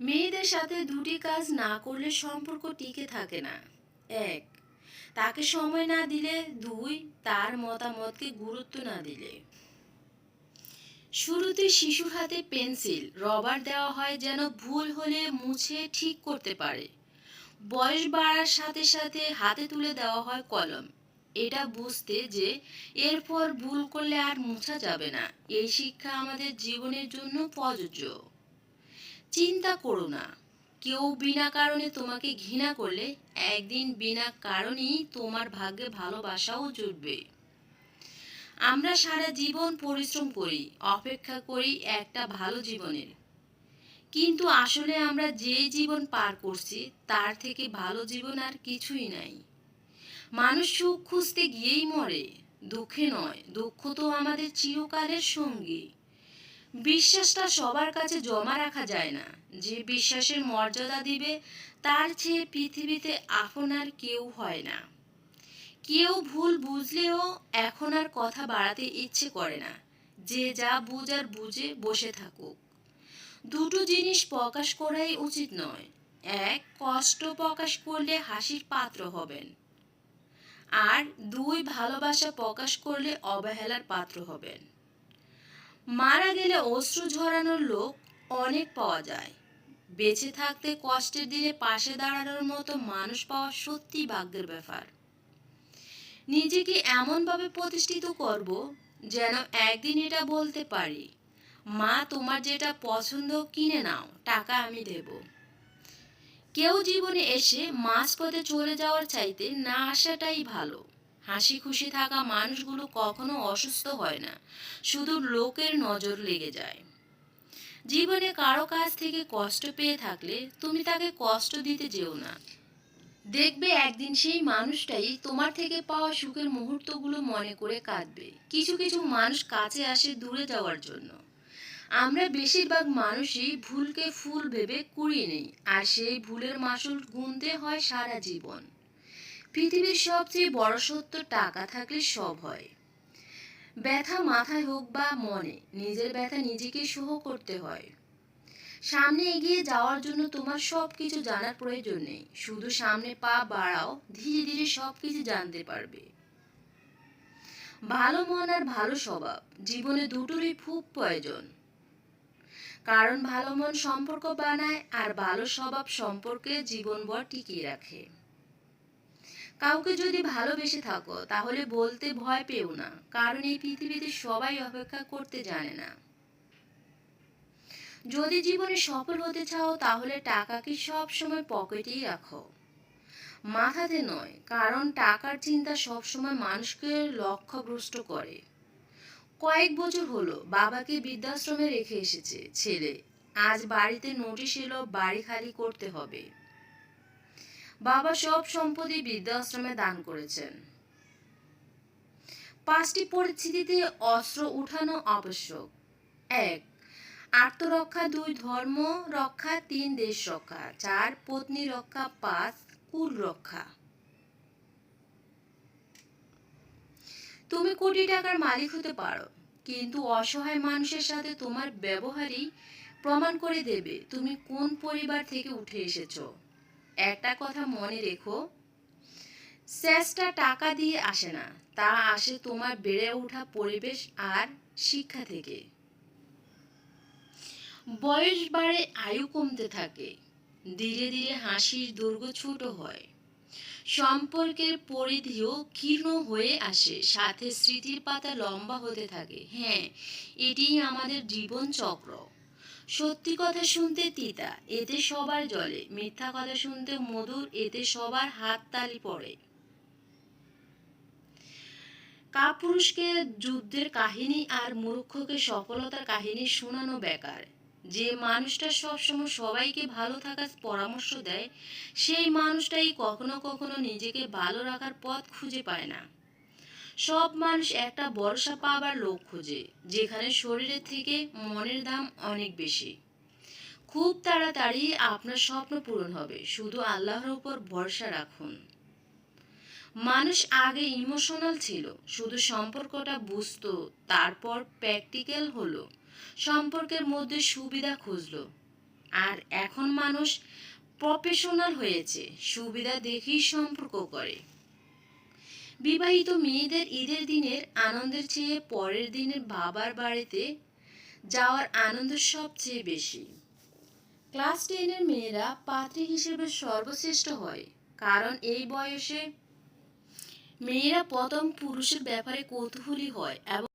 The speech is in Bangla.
মেয়েদের সাথে দুটি কাজ না করলে সম্পর্ক টিকে থাকে না। এক, তাকে সময় না দিলে। দুই, তার মতামতকে গুরুত্ব না দিলে। শুরুতে শিশুর হাতে পেন্সিল, রবার দেওয়া হয় যেন ভুল হলে মুছে ঠিক করতে পারে। বয়স বাড়ার সাথে সাথে হাতে তুলে দেওয়া হয় কলম। এটা বুঝতে যে এরপর ভুল করলে আর মুছা যাবে না। এই শিক্ষা আমাদের জীবনের জন্য প্রযোজ্য। চিন্তা করো না। কেউ বিনা কারণে তোমাকে ঘৃণা করলে, একদিন বিনা কারণেই তোমার ভাগ্যে ভালোবাসাও জুটবে। আমরা সারা জীবন পরিশ্রম করি, অপেক্ষা করি একটা ভালো জীবনের। কিন্তু আসলে আমরা যে জীবন পার করছি, তার থেকে ভালো জীবন আর কিছুই নাই। মানুষ সুখ খুঁজতে গিয়েই মরে, দুঃখে নয়, দুঃখ তো আমাদের চিরকালের সঙ্গী। বিশ্বাসটা সবার কাছে জমা রাখা যায় না। যে বিশ্বাসের মর্যাদা দিবে, তার চেয়ে পৃথিবীতে আপন আর কেউ হয় না। কেউ ভুল বুঝলেও এখন আর কথা বাড়াতে ইচ্ছে করে না। যে যা বুঝার বুঝে বসে থাকুক। দুটো জিনিস প্রকাশ করাই উচিত নয়। এক, কষ্ট প্রকাশ করলে হাসির পাত্র হবেন। আর দুই, ভালোবাসা প্রকাশ করলে অবহেলার পাত্র হবেন। মারা গেলে অশ্রু ঝরানোর লোক অনেক পাওয়া যায়। বেঁচে থাকতে কষ্টের দিনে পাশে দাঁড়ানোর মতো মানুষ পাওয়া সত্যি ভাগ্যের ব্যাপার। নিজেকে এমনভাবে প্রতিষ্ঠিত করব যেন একদিন এটা বলতে পারি, মা, তোমার যেটা পছন্দ কিনে নাও, টাকা আমি দেব। কেউ জীবনে এসে মাঝপথে চলে যাওয়ার চাইতে না আসাটাই ভালো। হাসি খুশি থাকা মানুষগুলো কখনো অসুস্থ হয় না, শুধু লোকের নজর লেগে যায়। জীবনে কারও কাছ থেকে কষ্ট পেয়ে থাকলে তুমি তাকে কষ্ট দিতে যেও না। দেখবে একদিন সেই মানুষটাই তোমার থেকে পাওয়া সুখের মুহূর্তগুলো মনে করে কাঁদবে। কিছু কিছু মানুষ কাছে আসে দূরে যাওয়ার জন্য। আমরা বেশিরভাগ মানুষই ভুলকে ফুল ভেবে কুড়িয়ে নেই, আর সেই ভুলের মাসুল গুনতে হয় সারা জীবন। পৃথিবীর সবচেয়ে বড় সত্য টাকা থাকলে সব হয়। ব্যথা মাথায় হোক বা মনে, নিজের ব্যথা নিজেকে সহ করতে হয়। সামনে এগিয়ে যাওয়ার জন্য তোমার সব কিছু জানার প্রয়োজন নেই। শুধু সামনে পা বাড়াও, ধীরে ধীরে সব কিছু জানতে পারবে। ভালো মন আর ভালো স্বভাব, জীবনে দুটোরই খুব প্রয়োজন। কারণ ভালো মন সম্পর্ক বানায় আর ভালো স্বভাব সম্পর্কে জীবনভর টিকিয়ে রাখে। কাউকে যদি ভালোবেসে থাকো, তাহলে বলতে ভয় পেও না, কারণ এই পৃথিবীতে সবাই অপেক্ষা করতে জানে না। যদি জীবনে সফল হতে চাও, তাহলে টাকাকে সব সময় পকেটেই রাখো। মাথাতে নয়, কারণ টাকার চিন্তা সবসময় মানুষকে লক্ষ্যভ্রষ্ট করে। কয়েক বছর হলো, বাবাকে বৃদ্ধাশ্রমে রেখে এসেছে ছেলে। আজ বাড়িতে নোটিশ এলো, বাড়ি খালি করতে হবে। বাবা সব সম্পত্তি বৃদ্ধাশ্রমে দান করেছেন। পাঁচটি পরিস্থিতিতে অস্ত্র উঠানো আবশ্যক। এক, আত্মরক্ষা দুই, ধর্ম রক্ষা তিন, দেশ রক্ষা। চার, পত্নী রক্ষা পাঁচ, কুল রক্ষা। তুমি কোটি টাকার মালিক হতে পারো, কিন্তু অসহায় মানুষের সাথে তোমার ব্যবহারই প্রমাণ করে দেবে তুমি কোন পরিবার থেকে উঠে এসেছ। একটা কথা মনে রেখো। চেষ্টা টাকা দিয়ে আসে না, তা আসে তোমার বেড়ে ওঠা পরিবেশ আর শিক্ষা থেকে। বয়স বাড়ে, আয়ু কমতে থাকে। ধীরে ধীরে হাসির দুর্গ ছোট হয়। সম্পর্কের পরিধিও ক্ষীণ হয়ে আসে, সাথে স্মৃতির পাতা লম্বা হতে থাকে। হ্যাঁ এটিই আমাদের জীবন চক্র। সত্যি কথা শুনতে তিতা, এতে সবার জলে। মিথ্যা কথা শুনতে মধুর, এতে সবার হাত তালি পড়ে। কাপুরুষকে যুদ্ধের কাহিনী আর মূর্খকে সফলতার কাহিনী শোনানো বেকার। যে মানুষটা সবসময় সবাইকে ভালো থাকার পরামর্শ দেয়, সেই মানুষটাই কখনো কখনো নিজেকে ভালো রাখার পথ খুঁজে পায় না। সব মানুষ একটা ভরসা পাবার লোক খোঁজে, যেখানে শরীরের থেকে মনের দাম অনেক বেশি। খুব তাড়াতাড়ি আপনার স্বপ্ন পূরণ হবে, শুধু আল্লাহর উপর ভরসা রাখুন। মানুষ আগে ইমোশনাল ছিল, শুধু সম্পর্কটা বুঝতো, তারপর প্র্যাকটিক্যাল হলো, সম্পর্কের মধ্যে সুবিধা খুঁজলো। আর এখন মানুষ প্রফেশনাল হয়েছে, সুবিধা দেখেই সম্পর্ক করে। বিবাহিত মেয়েদের ঈদের দিনের আনন্দের চেয়ে পরের দিনের বাবার বাড়িতে যাওয়ার আনন্দ সবচেয়ে বেশি। ক্লাস টেনের মেয়েরা পাত্রী হিসেবে সর্বশ্রেষ্ঠ হয়, কারণ এই বয়সে মেয়েরা প্রথম পুরুষের ব্যাপারে কৌতূহলী হয় এবং